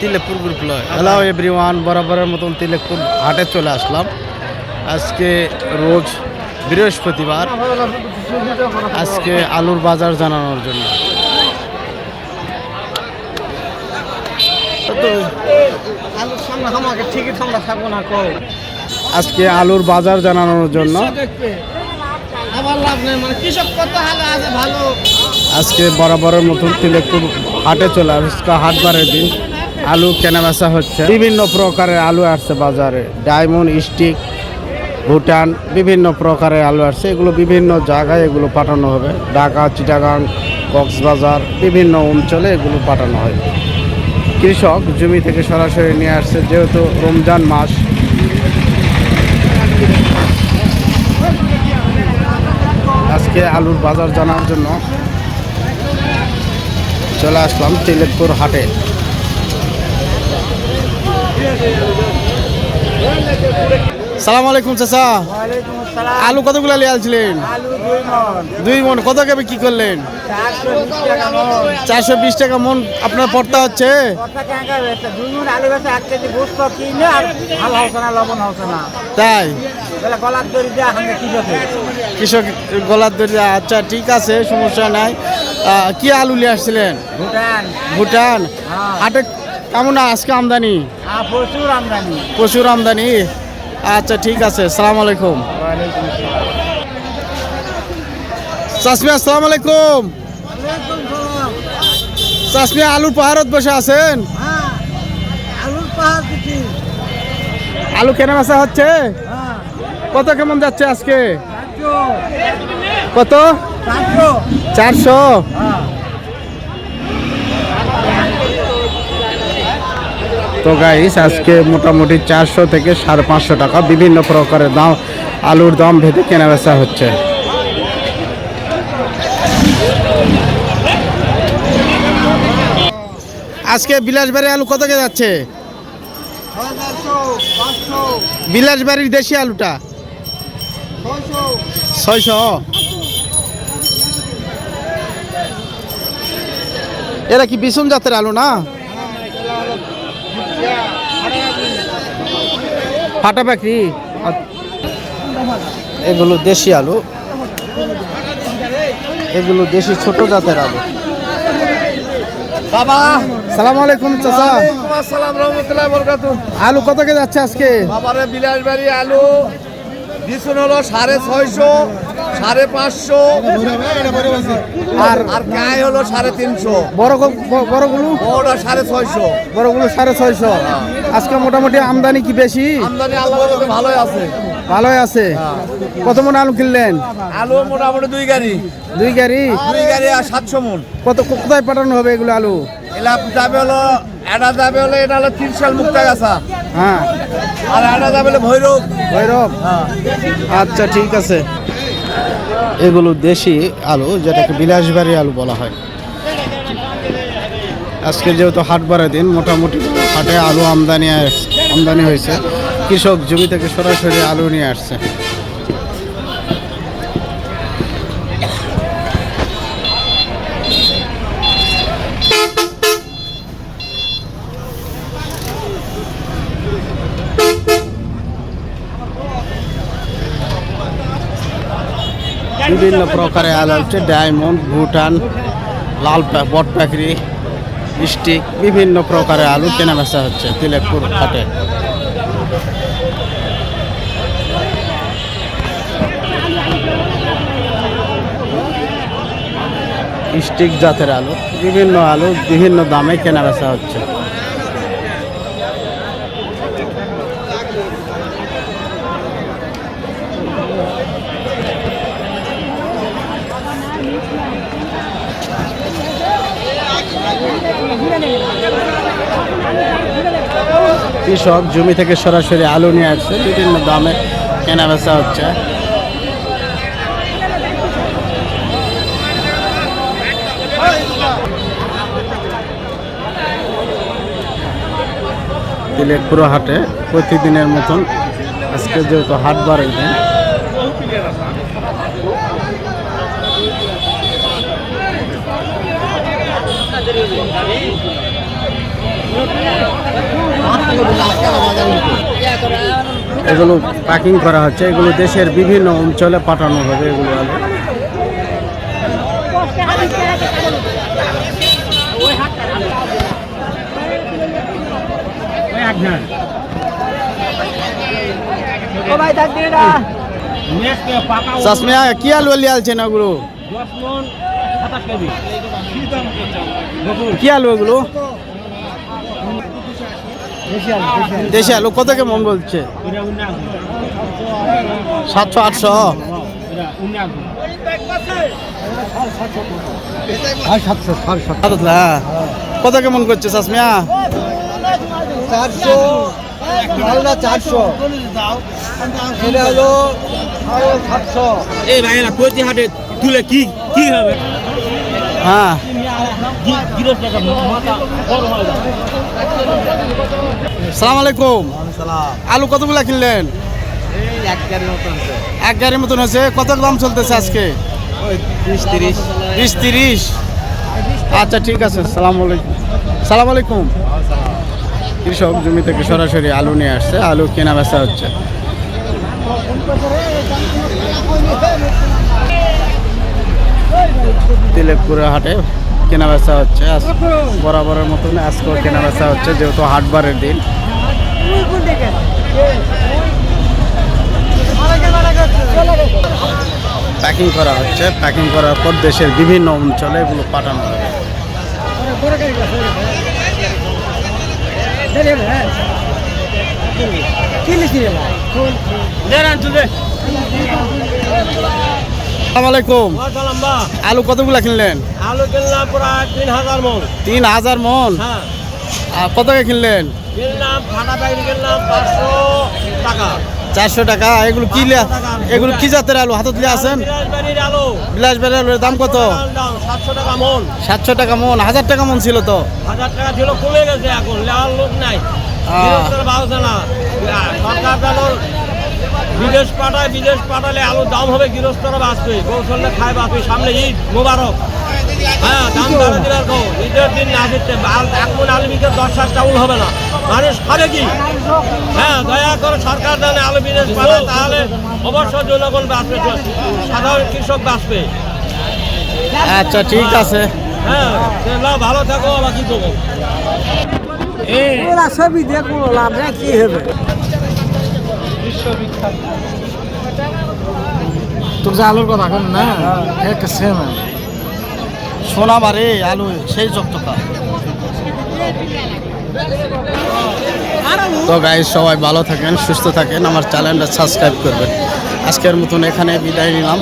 Tilekpur hello everyone বরাবরের মতন তিলেকপুর হাটে চলে আসলাম। আজকে রোজ বৃহস্পতিবার। আজকে আলুর বাজার জানানোর জন্য। আজকে আলুর বাজার জানানোর জন্য। মানে আজকে বরাবরের মতন তিলেকপুর হাটে চলে আসছে হাট বারের দিন আলু কেনাবেচা হচ্ছে। বিভিন্ন প্রকারের আলু আসছে বাজারে। ডায়মন্ড, স্টিক, ভুটান, বিভিন্ন প্রকারের আলু আসছে। এগুলো বিভিন্ন জায়গায় এগুলো পাঠানো হবে। ঢাকা, চিটাগাং, কক্সবাজার, বিভিন্ন অঞ্চলে এগুলো পাঠানো হয়। কৃষক জমি থেকে সরাসরি নিয়ে আসছে, যেহেতু রমজান মাস। আজকে আলুর বাজার জানার জন্য চলে আসলাম তিলেকপুর হাটে। সালাম আলাইকুম চাচা। আলু কতগুলো লিয়ে আলছিলেন আলু দুই মন। কত কেবে কি করলেন? চারশো বিশ টাকা মন। আপনার পড়তে হচ্ছে? তাই? কৃষকে গলার দড়ি আচ্ছা ঠিক আছে সমস্যা নাই। কি আলু নিয়ে আসছিলেন? ভুটান। ভুটান? হ্যাঁ। হাটে কেমন আজকে আমদানি? প্রচুর আমদানি। প্রচুর আমদানি? আচ্ছা ঠিক আছে সালাম আলাইকুম। ওয়ালাইকুম আসসালাম চাষমি আসসালাম আলাইকুম। চাষমি আলুর পাহাড়ত বসে আছেন? হ্যাঁ পাহাড় আলু কেনা বেচা হচ্ছে? হ্যাঁ। কত কেমন যাচ্ছে আজকে? কত? চারশো। তো গাইস আজকে মোটামুটি চারশো থেকে সাড়ে পাঁচশো টাকা বিভিন্ন প্রকারের দাম, আলুর দাম ভেদে কেনা বেচা হচ্ছে। আজকে বিলাসবাড়ি আলু কত কে যাচ্ছে? বিলাসবাড়ির দেশি আলুটা। ছয়শো। এরা কি বিশুন জাতের আলু না? ফাটা পাখি? এগুলো দেশি আলু। এগুলো দেশি ছোট জাতের আলু। বাবা! সালাম আলাইকুম চাচা। আসসালাম রহমতুল্লাহ বরকাতু আলু কত কে যাচ্ছে আজকে? বাবারে বিলাসবাড়ি আলু। দিছুন হলো সাড়ে ছয়শো। সাড়ে পাঁচশো। আর আর গায়ে হলো সাড়ে তিনশো। বড় বড়গুলো ওটা সাড়ে ছয়শো। বড়গুলো সাড়ে ছয়শো। আজকে মোটামুটি আমদানি কি বেশি? আমদানি আল্লাহ ভালোই আছে। ভালোই আছে। কত মন আলু কিনলেন? আলু মোটামুটি দুই গাড়ি। দুই গাড়ি? দুই গাড়ি আর সাতশো মন। কত কোথায় পাঠানো হবে এগুলো আলু? এলা যাবে হলো এটা যাবে হলো এটা হলো তিরশাল মুক্তা গাছা হ্যাঁ। আর এটা যাবে হলো ভৈরব। ভৈরব? হ্যাঁ। আচ্ছা ঠিক আছে। এগুলো দেশি আলু, যেটাকে বিলাসবাড়ি আলু বলা হয়। আজকে যেহেতু হাট বাড়ার দিন, মোটামুটি হাটে আলু আমদানি আমদানি হয়েছে। কৃষক জমি থেকে সরাসরি আলু নিয়ে আসছে। বিভিন্ন প্রকারের আলু হচ্ছে ডায়মন্ড, ভুটান, লাল বট পাখরি স্টিক বিভিন্ন প্রকারের আলু কেনা বেচা হচ্ছে তিলেকপুর হাটে। স্টিক জাতের আলু, বিভিন্ন আলু বিভিন্ন দামে কেনা বেচা হচ্ছে। কৃষক জমি থেকে সরাসরি আলু নিয়ে আসছে, বিভিন্ন দামে কেনা বেচা হচ্ছে। তিলেকপুর হাটে, প্রতিদিনের মতন। আজকে যেহেতু হাট বাড়াই দিন। এগুলো প্যাকিং করা হচ্ছে এগুলো দেশের বিভিন্ন অঞ্চলে পাঠানো হবে এগুলো আলু। চাষমিয়া কি আলু আলছেন ওগুলো কি আলু ওগুলো দেশি আলু। কত কেমন বলছে? সাতশো আটশো? কত কেমন করছে চাষমিয়া চারশো। মালদা চারশো। এটা হলো সাড়ে সাতশো। এই ভাইরা প্রতি হাটে তুলে কি কি হবে? হ্যাঁ। সালাম আলাইকুম। আলু কতগুলা কিনলেন? এক গাড়ির মতো আছে। মতন হয়েছে কত দাম চলতেছে আজকে? বিশ তিরিশ? আচ্ছা ঠিক আছে। সালাম আলাইকুম। সালাম আলাইকুম। কৃষক জমি থেকে সরাসরি আলু নিয়ে আসছে। আলু কেনা বেচা হচ্ছে। তিলেকপুরের হাটে কেনা বেচা হচ্ছে। বরাবরের মতন আজকেও কেনা বেচা হচ্ছে, যেহেতু হাটবারের দিন। প্যাকিং করা হচ্ছে। প্যাকিং করার পর দেশের বিভিন্ন অঞ্চলে এগুলো পাঠানো হবে। আসসালামু আলাইকুম। আলু কতগুলা কিনলেন? আলু কিনলাম প্রায় তিন হাজার মন। তিন হাজার মন? হ্যাঁ। আর কত কিনলেন? কিনলাম ফাটা প্যাকেট কিনলাম পাঁচশো টাকা। চারশো টাকা। এগুলো কি এগুলো কি জাতের আলু? হাতত লিয়ে আছেন বিলাসবাড়ির আলু। আলুর দাম কত? সাতশো টাকা মন। সাতশো টাকা মন। হাজার টাকা মন ছিল তো? হাজার টাকা ছিল কমে গেছে এখন। লোক নাই। সরকার বিদেশ পাঠায় বিদেশ পাঠালে আলুর দাম হবে গৃহস্থরা বাঁচবে। কৌশলে খায় বাঁচবে। সামনে ঈদ মোবারক। হ্যাঁ দাম ধরে দিলার কো ঈদের দিন না দিতে এখন আলু বিকে দশ হাজার চাউল হবে না। মানুষ খাবে কি? হ্যাঁ দয়া করে সরকার জানে আলু বিদেশ পাঠায় তাহলে অবশ্যই জনগণ বাঁচবে সাধারণ কৃষক বাঁচবে। আচ্ছা ঠিক আছে। হ্যাঁ ভালো থাকো আবার কি করব? ওরা ছবি দিয়ে লাভ কি হবে? তোর যে আলুর কথা এখন না? একটা সেম? সোনা মারে আলু সেই চকচকা তো গাইজ সবাই ভালো থাকেন সুস্থ থাকেন আমার চ্যানেলটা সাবস্ক্রাইব করবেন। আজকের মতন এখানে বিদায় নিলাম।